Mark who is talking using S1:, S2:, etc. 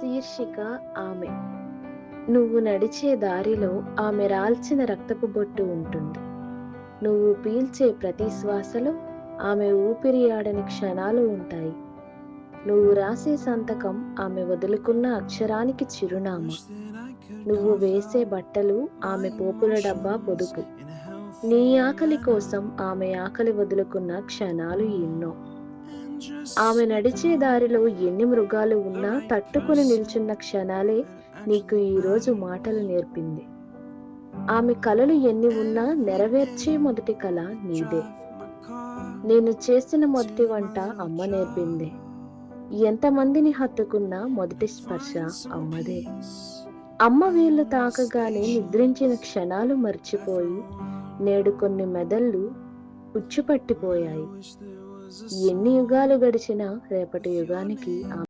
S1: శీర్షిక ఆమె. నువ్వు నడిచే దారిలో ఆమె రాల్చిన రక్తపు బొట్టు ఉంటుంది. నువ్వు పీల్చే ప్రతి శ్వాసలో ఆమె ఊపిరి ఆడని క్షణాలు ఉంటాయి. నువ్వు రాసే సంతకం ఆమె వదులుకున్న అక్షరానికి చిరునామా. నువ్వు వేసే బట్టలు ఆమె పోపుల డబ్బా పొదుపు. నీ ఆకలి కోసం ఆమె ఆకలి వదులుకున్న క్షణాలు ఎన్నో. ఆమె నడిచే దారిలో ఎన్ని మృగాలు ఉన్నా తట్టుకుని నిల్చున్న క్షణాలే నీకు ఈరోజు మాటలు నేర్పింది. ఆమె కలలు ఎన్ని ఉన్నా నెరవేర్చే మొదటి కళ నీదే. నేను చేసిన మొదటి వంట అమ్మ నేర్పింది. ఎంతమందిని హత్తుకున్నా మొదటి స్పర్శ అమ్మదే. అమ్మ వీళ్ళు తాకగానే నిద్రించిన క్షణాలు మర్చిపోయి నేడు కొన్ని మెదళ్ళు ఉచ్చుపట్టిపోయాయి. ఎన్ని యుగాలు గడిచినా రేపటి యుగానికి